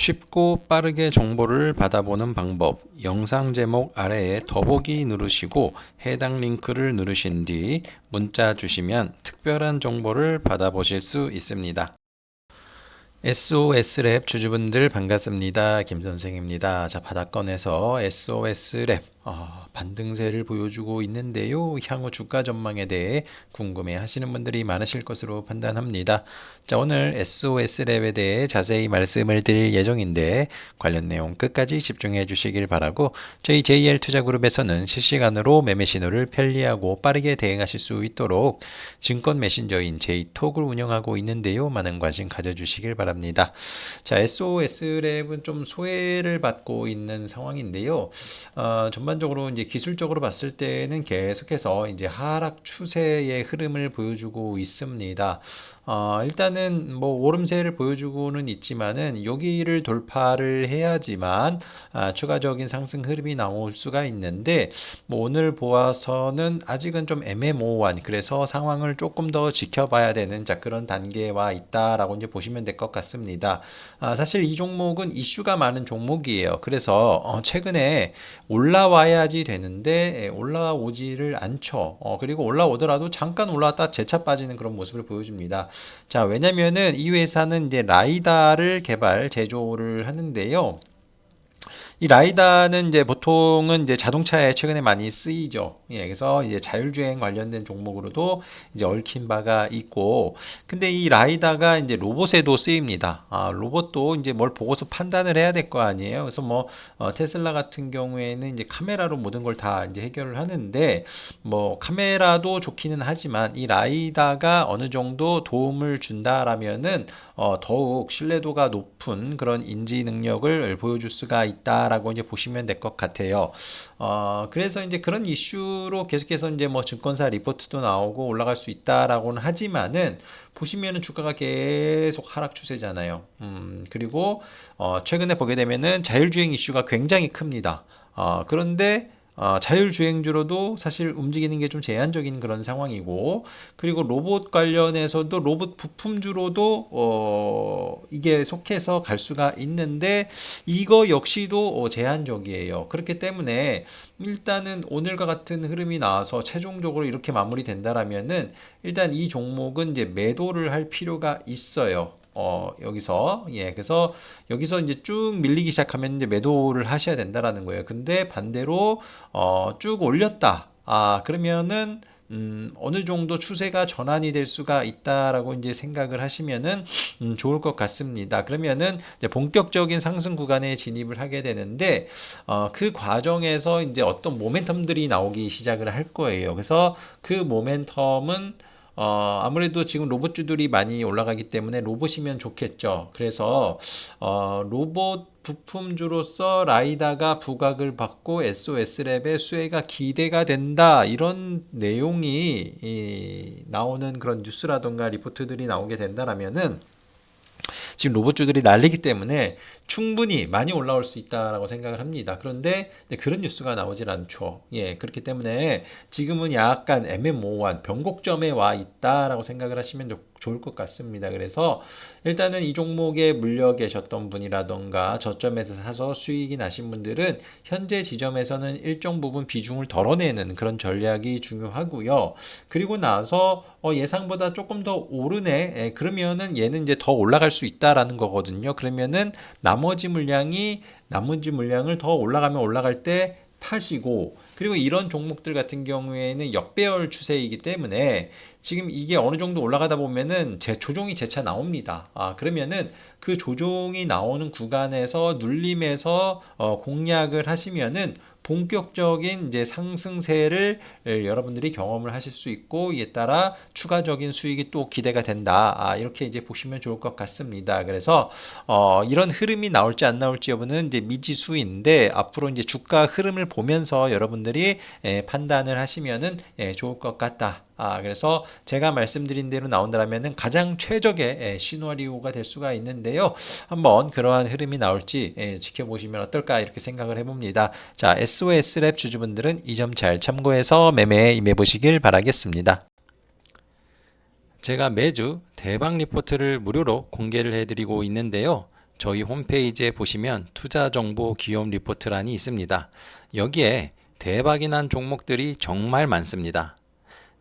쉽고 빠르게 정보를 받아보는 방법 영상 제목 아래에 더보기 누르시고 해당 링크를 누르신 뒤 문자 주시면 특별한 정보를 받아보실 수 있습니다. SOS랩 주주분들 반갑습니다. 김 선생입니다. 자, 바닥권에서 SOS랩 어, 반등세를 보여주고 있는데요. 향후 주가 전망에 대해 궁금해 하시는 분들이 많으실 것으로 판단합니다. 자, 오늘 SOS랩에 대해 자세히 말씀을 드릴 예정인데 관련 내용 끝까지 집중해 주시길 바라고 저희 JR 투자그룹에서는 실시간으로 매매 신호를 편리하고 빠르게 대응하실 수 있도록 증권 메신저인 제이톡을 운영하고 있는데요. 많은 관심 가져주시길 바랍니다. 자, SOS랩은 좀 소외를 받고 있는 상황인데요. 어, 전반 적으로 이제 기술적으로 봤을 때는 계속해서 이제 하락 추세의 흐름을 보여주고 있습니다. 어, 일단은 뭐 오름세를 보여주고는 있지만은 여기를 돌파를 해야지만 아, 추가적인 상승 흐름이 나올 수가 있는데 뭐 오늘 보아서는 아직은 좀 애매모호한 그래서 상황을 조금 더 지켜봐야 되는 자 그런 단계와 있다라고 이제 보시면 될 것 같습니다. 아, 사실 이 종목은 이슈가 많은 종목이에요. 그래서 어, 최근에 올라와야지 되는데 예, 올라오지를 않죠. 어, 그리고 올라오더라도 잠깐 올라왔다 재차 빠지는 그런 모습을 보여줍니다. 자, 왜냐면은 이 회사는 이제 라이다를 개발, 제조를 하는데요. 이 라이다는 이제 보통은 이제 자동차에 최근에 많이 쓰이죠. 예, 그래서 이제 자율주행 관련된 종목으로도 이제 얽힌 바가 있고, 근데 이 라이다가 이제 로봇에도 쓰입니다. 아, 로봇도 이제 뭘 보고서 판단을 해야 될 거 아니에요. 그래서 뭐 어, 테슬라 같은 경우에는 이제 카메라로 모든 걸 다 이제 해결을 하는데, 뭐 카메라도 좋기는 하지만 이 라이다가 어느 정도 도움을 준다라면은 어, 더욱 신뢰도가 높은 그런 인지 능력을 보여줄 수가 있다. 라고 이제 보시면 될 것 같아요. 어, 그래서 이제 그런 이슈로 계속해서 이제 뭐 증권사 리포트도 나오고 올라갈 수 있다라고는 하지만은 보시면은 주가가 계속 하락 추세잖아요. 음, 그리고 어, 최근에 보게 되면은 자율주행 이슈가 굉장히 큽니다. 어, 그런데 어, 자율주행주로도 사실 움직이는 게 좀 제한적인 그런 상황이고 그리고 로봇 관련해서도 로봇 부품주로도 어, 이게 속해서 갈 수가 있는데 이거 역시도 어, 제한적이에요. 그렇기 때문에 일단은 오늘과 같은 흐름이 나와서 최종적으로 이렇게 마무리된다라면은 일단 이 종목은 이제 매도를 할 필요가 있어요. 어, 여기서, 예, 그래서 여기서 이제 쭉 밀리기 시작하면 이제 매도를 하셔야 된다라는 거예요. 근데 반대로, 어, 쭉 올렸다. 아, 그러면은, 음, 어느 정도 추세가 전환이 될 수가 있다라고 이제 생각을 하시면은 음, 좋을 것 같습니다. 그러면은 이제 본격적인 상승 구간에 진입을 하게 되는데 어, 그 과정에서 이제 어떤 모멘텀들이 나오기 시작을 할 거예요. 그래서 그 모멘텀은 어, 아무래도 지금 로봇주들이 많이 올라가기 때문에 로봇이면 좋겠죠. 그래서 어, 로봇 부품주로서 라이다가 부각을 받고 SOS랩의 수혜가 기대가 된다. 이런 내용이 이, 나오는 그런 뉴스라던가 리포트들이 나오게 된다라면은 지금 로봇주들이 날리기 때문에 충분히 많이 올라올 수 있다라고 생각을 합니다. 그런데 그런 뉴스가 나오질 않죠. 예, 그렇기 때문에 지금은 약간 애매모호한 변곡점에 와 있다라고 생각을 하시면 좋 좋을 것 같습니다. 그래서 일단은 이 종목에 물려 계셨던 분이라던가 저점에서 사서 수익이 나신 분들은 현재 지점에서는 일정 부분 비중을 덜어내는 그런 전략이 중요하고요. 그리고 나서 어 예상보다 조금 더 오르네. 예, 그러면은 얘는 이제 더 올라갈 수 있다라는 거거든요. 그러면은 나머지 물량이 나머지 물량을 더 올라가면 올라갈 때 파시고 그리고 이런 종목들 같은 경우에는 역배열 추세이기 때문에 지금 이게 어느 정도 올라가다 보면은 제 조종이 재차 나옵니다. 아 그러면은 그 조종이 나오는 구간에서 눌림에서 어, 공략을 하시면은 본격적인 이제 상승세를 여러분들이 경험을 하실 수 있고 이에 따라 추가적인 수익이 또 기대가 된다. 아, 이렇게 이제 보시면 좋을 것 같습니다. 그래서 어, 이런 흐름이 나올지 안 나올지 여부는 이제 미지수인데 앞으로 이제 주가 흐름을 보면서 여러분들이 예, 판단을 하시면은 예, 좋을 것 같다. 아, 그래서 제가 말씀드린 대로 나온다면은 가장 최적의 예, 시나리오가 될 수가 있는데요. 한번 그러한 흐름이 나올지 예, 지켜보시면 어떨까 이렇게 생각을 해봅니다. 자, SOS랩 주주분들은 이 점 잘 참고해서 매매에 임해 보시길 바라겠습니다. 제가 매주 대박 리포트를 무료로 공개를 해드리고 있는데요. 저희 홈페이지에 보시면 투자 정보 기업 리포트란이 있습니다. 여기에 대박이 난 종목들이 정말 많습니다.